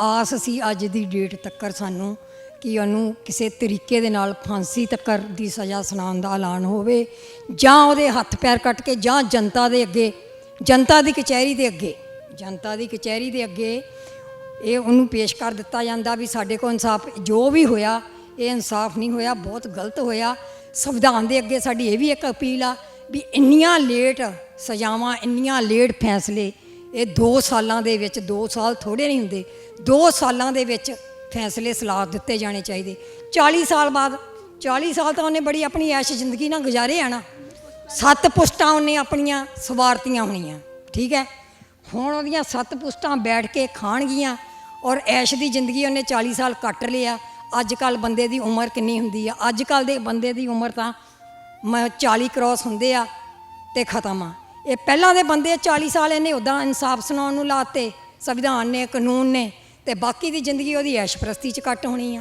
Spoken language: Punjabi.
ਆਸ ਸੀ ਅੱਜ ਦੀ ਡੇਟ ਤੱਕਰ ਸਾਨੂੰ ਕਿ ਉਹਨੂੰ ਕਿਸੇ ਤਰੀਕੇ ਦੇ ਨਾਲ ਫਾਂਸੀ ਤੱਕਰ ਦੀ ਸਜ਼ਾ ਸੁਣਾਉਣ ਦਾ ਐਲਾਨ ਹੋਵੇ, ਜਾਂ ਉਹਦੇ ਹੱਥ ਪੈਰ ਕੱਟ ਕੇ, ਜਾਂ ਜਨਤਾ ਦੇ ਅੱਗੇ, ਜਨਤਾ ਦੀ ਕਚਹਿਰੀ ਦੇ ਅੱਗੇ, ਜਨਤਾ ਦੀ ਕਚਹਿਰੀ ਦੇ ਅੱਗੇ ਇਹ ਉਹਨੂੰ ਪੇਸ਼ ਕਰ ਦਿੱਤਾ ਜਾਂਦਾ ਵੀ ਸਾਡੇ ਕੋਲ ਇਨਸਾਫ ਜੋ ਵੀ ਹੋਇਆ, ਇਹ ਇਨਸਾਫ ਨਹੀਂ ਹੋਇਆ, ਬਹੁਤ ਗਲਤ ਹੋਇਆ। ਸੰਵਿਧਾਨ ਦੇ ਅੱਗੇ ਸਾਡੀ ਇਹ ਵੀ ਇੱਕ ਅਪੀਲ ਆ ਵੀ ਇੰਨੀਆਂ ਲੇਟ ਸਜ਼ਾਵਾਂ, ਇੰਨੀਆਂ ਲੇਟ ਫੈਸਲੇ ਇਹ 2 ਸਾਲਾਂ ਦੇ ਵਿੱਚ 2 ਸਾਲ ਥੋੜੇ ਨਹੀਂ ਹੁੰਦੇ 2 ਸਾਲਾਂ ਦੇ ਵਿੱਚ ਫੈਸਲੇ ਸਲਾਹ ਦਿੱਤੇ ਜਾਣੇ ਚਾਹੀਦੇ। 40 ਸਾਲ ਬਾਅਦ 40 ਸਾਲ ਤਾਂ ਉਹਨੇ ਬੜੀ ਆਪਣੀ ਐਸ਼ ਜ਼ਿੰਦਗੀ ਨਾਲ ਗੁਜ਼ਾਰੇ ਆ ਨਾ। ਸੱਤ ਪੁਸ਼ਤਾਂ ਉਹਨੇ ਆਪਣੀਆਂ ਸਵਾਰਤੀਆਂ ਹੋਣੀਆਂ, ਠੀਕ ਹੈ? ਹੁਣ ਉਹਦੀਆਂ ਸੱਤ ਪੁਸਟਾਂ ਬੈਠ ਕੇ ਖਾਣਗੀਆਂ ਔਰ ਐਸ਼ ਦੀ ਜ਼ਿੰਦਗੀ ਉਹਨੇ 40 ਸਾਲ ਕੱਟ ਲਿਆ। ਅੱਜ ਕੱਲ ਬੰਦੇ ਦੀ ਉਮਰ ਕਿੰਨੀ ਹੁੰਦੀ ਆ? ਅੱਜ ਕੱਲ ਦੇ ਬੰਦੇ ਦੀ ਉਮਰ ਤਾਂ ਮ- 40 ਕ੍ਰੋਸ ਹੁੰਦੇ ਆ ਤੇ ਖਤਮ ਆ। ਇਹ ਪਹਿਲਾਂ ਦੇ ਬੰਦੇ 40 ਸਾਲ ਇਹਨੇ ਉਦਾਂ ਇਨਸਾਫ ਸੁਣਾਉਣ ਨੂੰ ਲਾਤੇ, ਸੰਵਿਧਾਨ ਨੇ, ਕਾਨੂੰਨ ਨੇ, ਤੇ ਬਾਕੀ ਦੀ ਜ਼ਿੰਦਗੀ ਉਹਦੀ ਐਸ਼ਪ੍ਰਸਤੀ ਚ ਕੱਟ ਹੋਣੀ ਆ।